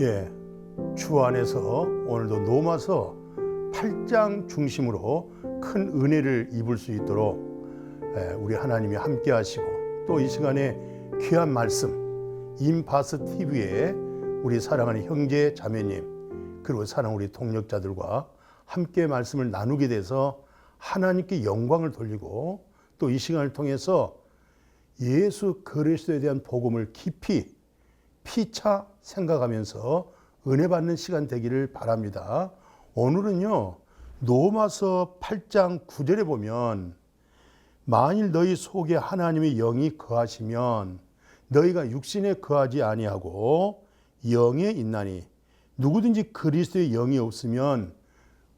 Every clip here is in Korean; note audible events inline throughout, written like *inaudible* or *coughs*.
예, 주 안에서 오늘도 노마서 8장 중심으로 큰 은혜를 입을 수 있도록 예, 우리 하나님이 함께 하시고 또 이 시간에 귀한 말씀 임바스 TV에 우리 사랑하는 형제 자매님 그리고 사랑 우리 동력자들과 함께 말씀을 나누게 돼서 하나님께 영광을 돌리고 또 이 시간을 통해서 예수 그리스도에 대한 복음을 깊이 피차 생각하면서 은혜 받는 시간 되기를 바랍니다. 오늘은요, 로마서 8장 9절에 보면 만일 너희 속에 하나님의 영이 거하시면 너희가 육신에 거하지 아니하고 영에 있나니 누구든지 그리스도의 영이 없으면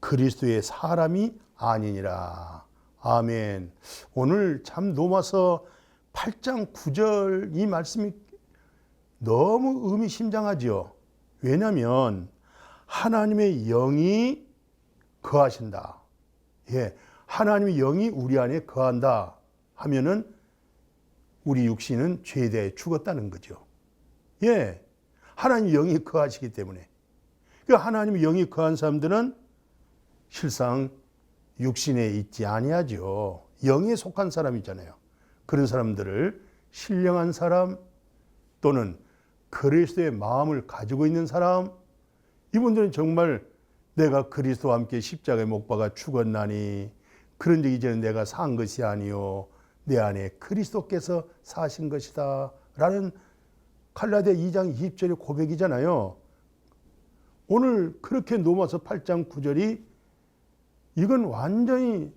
그리스도의 사람이 아니니라. 아멘. 오늘 참 로마서 8장 9절 이 말씀이 너무 의미심장하지요. 왜냐하면 하나님의 영이 거하신다. 예, 하나님의 영이 우리 안에 거한다 하면은 우리 육신은 죄에 대해 죽었다는 거죠. 예, 하나님 영이 거하시기 때문에 그 하나님의 영이 거한 사람들은 실상 육신에 있지 아니하죠. 영에 속한 사람이잖아요. 그런 사람들을 신령한 사람 또는 그리스도의 마음을 가지고 있는 사람 이분들은 정말 내가 그리스도와 함께 십자가에 못 박아 죽었나니 그런 적 이제는 내가 산 것이 아니요 내 안에 그리스도께서 사신 것이다 라는 칼라데 2장 20절의 고백이잖아요. 오늘 그렇게 노마서 8장 9절이 이건 완전히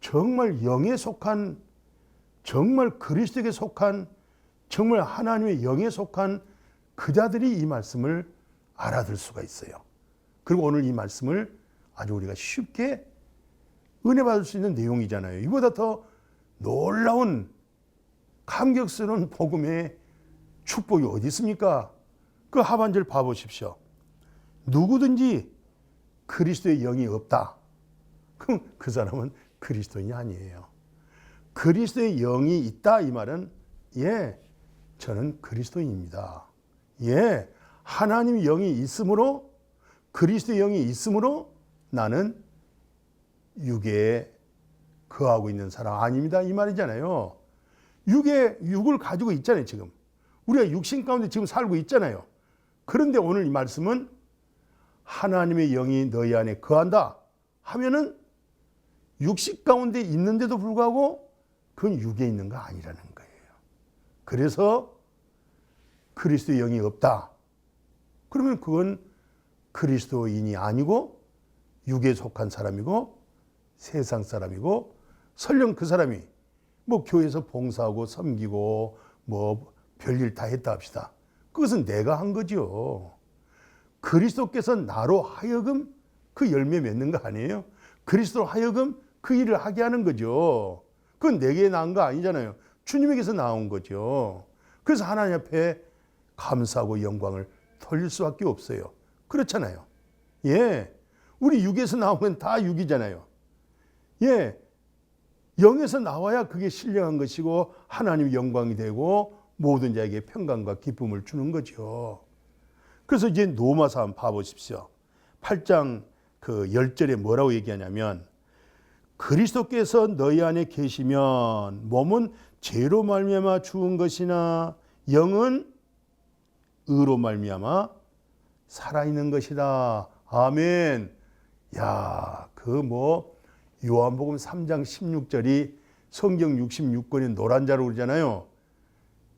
정말 영에 속한 정말 그리스도에게 속한 정말 하나님의 영에 속한 그자들이 이 말씀을 알아들 수가 있어요. 그리고 오늘 이 말씀을 아주 우리가 쉽게 은혜 받을 수 있는 내용이잖아요. 이보다 더 놀라운 감격스러운 복음의 축복이 어디 있습니까? 그 하반절 봐보십시오. 누구든지 그리스도의 영이 없다. 그럼 그 사람은 그리스도인이 아니에요. 그리스도의 영이 있다 이 말은 예, 저는 그리스도인입니다. 예, 하나님의 영이 있으므로 그리스도의 영이 있으므로 나는 육에 거하고 있는 사람 아닙니다. 이 말이잖아요. 육에 육을 가지고 있잖아요, 지금. 우리가 육신 가운데 지금 살고 있잖아요. 그런데 오늘 이 말씀은 하나님의 영이 너희 안에 거한다 하면은 육식 가운데 있는데도 불구하고 그건 육에 있는 거 아니라는 거예요. 그래서 그리스도의 영이 없다. 그러면 그건 그리스도인이 아니고 육에 속한 사람이고 세상 사람이고 설령 그 사람이 뭐 교회에서 봉사하고 섬기고 뭐 별일 다 했다 합시다. 그것은 내가 한 거죠. 그리스도께서 나로 하여금 그 열매 맺는 거 아니에요? 그리스도로 하여금 그 일을 하게 하는 거죠. 그건 내게 나온 거 아니잖아요. 주님에게서 나온 거죠. 그래서 하나님 앞에 감사하고 영광을 돌릴 수밖에 없어요. 그렇잖아요. 예. 우리 육에서 건다 육이잖아요. 예. 영에서 나와야 그게 신령한 것이고 하나님 영광이 되고 모든 자에게 평강과 기쁨을 주는 거죠. 그래서 이제 노마서 한번 봐보십시오. 8장 그 10절에 뭐라고 얘기하냐면 그리스도께서 너희 안에 계시면 몸은 죄로 말미암아 죽은 것이나 영은 의로 말미암아 살아있는 것이다. 아멘. 야, 그 뭐 요한복음 3장 16절이 성경 66권의 노란 자로 그러잖아요.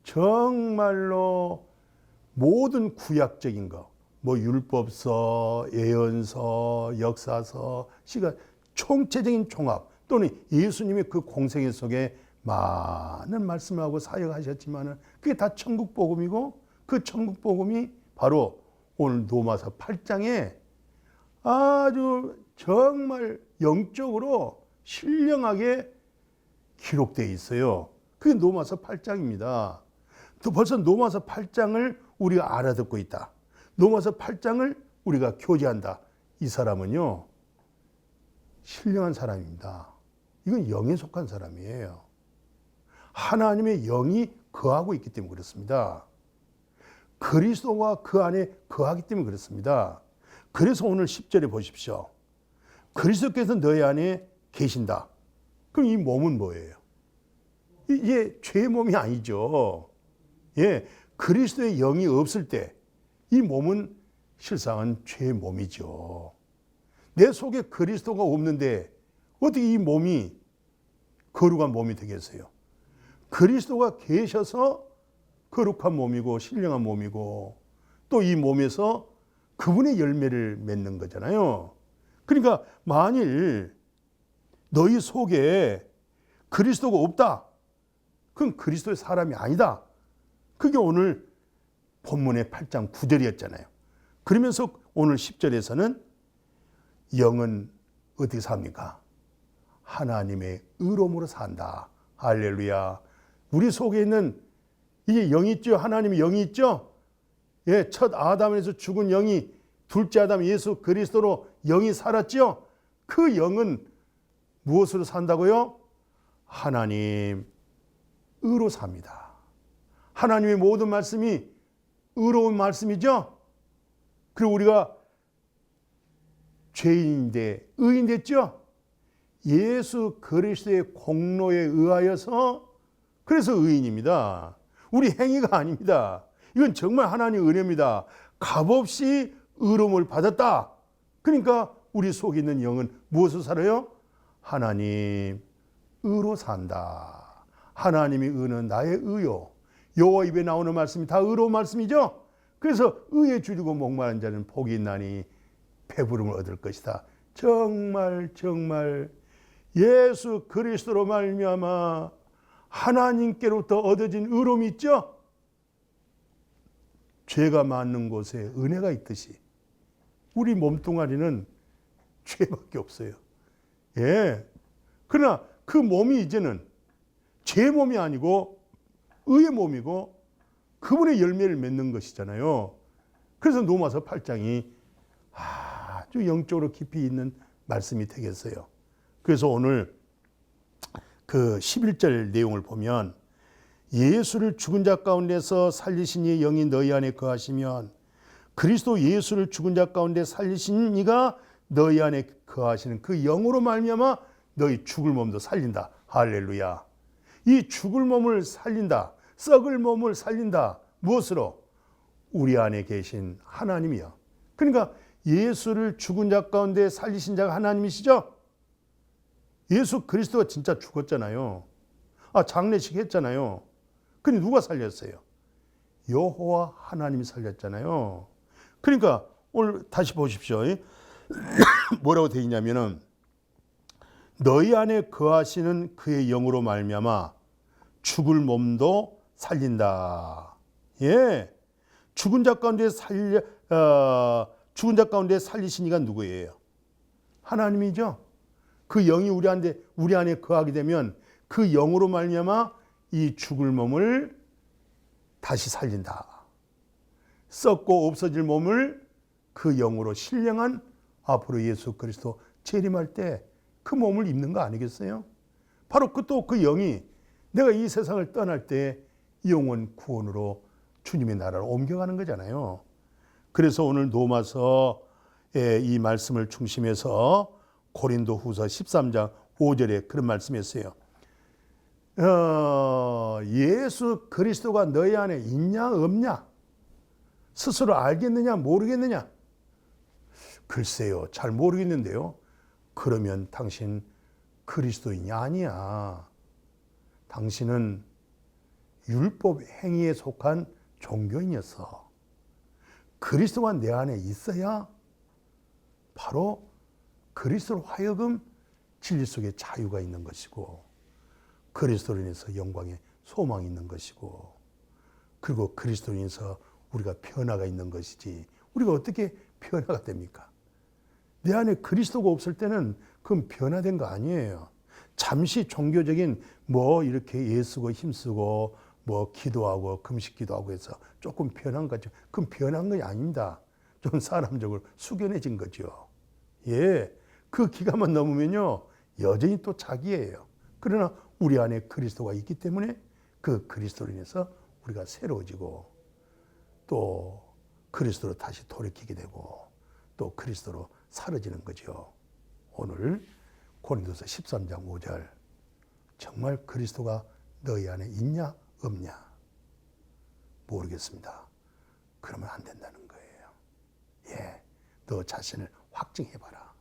정말로 모든 구약적인 거, 뭐 율법서, 예언서, 역사서, 시가 총체적인 종합 또는 예수님의 그 공생애 속에 많은 말씀을 하고 사역하셨지만은 그게 다 천국 복음이고 그 천국 복음이 바로 오늘 노마서 8장에 아주 정말 영적으로 신령하게 기록되어 있어요. 그게 노마서 8장입니다. 또 벌써 노마서 8장을 우리가 알아듣고 있다. 노마서 8장을 우리가 교제한다. 이 사람은요. 신령한 사람입니다. 이건 영에 속한 사람이에요. 하나님의 영이 거하고 있기 때문에 그렇습니다. 그리스도가 그 안에 거하기 때문에 그렇습니다. 그래서 오늘 10절에 보십시오. 그리스도께서 너희 안에 계신다. 그럼 이 몸은 뭐예요? 이게 죄의 몸이 아니죠. 예, 그리스도의 영이 없을 때 이 몸은 실상은 죄의 몸이죠. 내 속에 그리스도가 없는데 어떻게 이 몸이 거룩한 몸이 되겠어요? 그리스도가 계셔서 거룩한 몸이고 신령한 몸이고 또 이 몸에서 그분의 열매를 맺는 거잖아요. 그러니까 만일 너희 속에 그리스도가 없다. 그건 그리스도의 사람이 아니다. 그게 오늘 본문의 8장 9절이었잖아요. 그러면서 오늘 10절에서는 영은 어떻게 삽니까? 하나님의 의로움으로 산다. 할렐루야. 우리 속에 있는 이게 영이 있죠. 하나님의 영이 있죠. 예, 첫 아담에서 죽은 영이 둘째 아담 예수 그리스도로 영이 살았죠. 그 영은 무엇으로 산다고요? 하나님 의로 삽니다. 하나님의 모든 말씀이 의로운 말씀이죠. 그리고 우리가 죄인인데 의인 됐죠. 예수 그리스도의 공로에 의하여서 그래서 의인입니다. 우리 행위가 아닙니다. 이건 정말 하나님의 은혜입니다. 값없이 의로움을 받았다. 그러니까 우리 속에 있는 영은 무엇을 살아요? 하나님 의로 산다. 하나님의 의는 나의 의요. 여호와 입에 나오는 말씀이 다 의로운 말씀이죠. 그래서 의에 줄이고 목마른 자는 복이 있나니 배부름을 얻을 것이다. 정말 정말 예수 그리스도로 말미암아 하나님께로부터 얻어진 의로움이 있죠. 죄가 많은 곳에 은혜가 있듯이 우리 몸뚱아리는 죄밖에 없어요. 예. 그러나 그 몸이 이제는 제 몸이 아니고 의의 몸이고 그분의 열매를 맺는 것이잖아요. 그래서 로마서 8장이 아주 영적으로 깊이 있는 말씀이 되겠어요. 그래서 오늘 그 11절 내용을 보면 예수를 죽은 자 가운데서 살리신 이의 영이 너희 안에 거하시면 그리스도 예수를 죽은 자 가운데 살리신 이가 너희 안에 거하시는 그 영으로 말미암아 너희 죽을 몸도 살린다. 할렐루야. 이 죽을 몸을 살린다. 썩을 몸을 살린다. 무엇으로? 우리 안에 계신 하나님이요. 그러니까 예수를 죽은 자 가운데 살리신 자가 하나님이시죠? 예수 그리스도가 진짜 죽었잖아요. 아, 장례식 했잖아요. 근데 누가 살렸어요? 여호와 하나님이 살렸잖아요. 그러니까 오늘 다시 보십시오. *coughs* 뭐라고 되어 있냐면은 너희 안에 거하시는 그의 영으로 말미암아 죽을 몸도 살린다. 예. 죽은 자 가운데 살려 어, 죽은 자 가운데 살리신 이가 누구예요? 하나님이죠. 그 영이 우리 안에 우리 안에 거하게 되면 그 영으로 말미암아 이 죽을 몸을 다시 살린다. 썩고 없어질 몸을 그 영으로 신령한 앞으로 예수 그리스도 재림할 때 그 몸을 입는 거 아니겠어요? 바로 그 또그 영이 내가 이 세상을 떠날 때 영원 구원으로 주님의 나라로 옮겨가는 거잖아요. 그래서 오늘 노마서의 이 말씀을 중심해서 고린도 후서 13장 5절에 그런 말씀이었어요. 어, 예수 그리스도가 너희 안에 있냐 없냐? 스스로 알겠느냐 모르겠느냐? 글쎄요, 잘 모르겠는데요. 그러면 당신 그리스도인이 아니야. 당신은 율법 행위에 속한 종교인이었어. 그리스도가 내 안에 있어야 바로 그리스도로 하여금 진리 속에 자유가 있는 것이고 그리스도로 인해서 영광의 소망이 있는 것이고 그리고 그리스도로 인해서 우리가 변화가 있는 것이지 우리가 어떻게 변화가 됩니까? 내 안에 그리스도가 없을 때는 그건 변화된 거 아니에요. 잠시 종교적인 뭐 이렇게 예쓰고 힘쓰고 뭐 기도하고 금식 기도하고 해서 조금 변한 거죠. 그건 변한 건 아닙니다. 좀 사람적으로 숙연해진 거죠. 예. 그 기간만 넘으면요. 여전히 또 자기예요. 그러나 우리 안에 그리스도가 있기 때문에 그 그리스도로 인해서 우리가 새로워지고 또 그리스도로 다시 돌이키게 되고 또 그리스도로 사라지는 거죠. 오늘 고린도서 13장 5절 정말 그리스도가 너희 안에 있냐 없냐 모르겠습니다. 그러면 안 된다는 거예요. 예, 너 자신을 확증해봐라.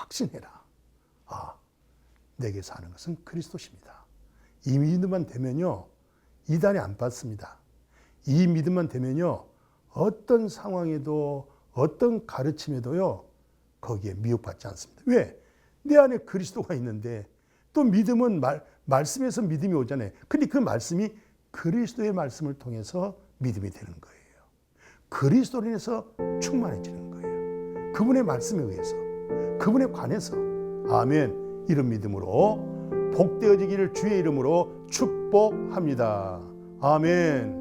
확신해라. 아, 내게 사는 것은 그리스도십니다. 이 믿음만 되면요, 이단이 안 받습니다. 이 믿음만 되면요, 어떤 상황에도 어떤 가르침에도요, 거기에 미혹받지 않습니다. 왜? 내 안에 그리스도가 있는데 또 믿음은 말, 말씀에서 믿음이 오잖아요. 근데 그 말씀이 그리스도의 말씀을 통해서 믿음이 되는 거예요. 그리스도로 인해서 충만해지는 거예요. 그분의 말씀에 의해서, 그분에 관해서. 아멘. 이런 믿음으로 복되어지기를 주의 이름으로 축복합니다. 아멘.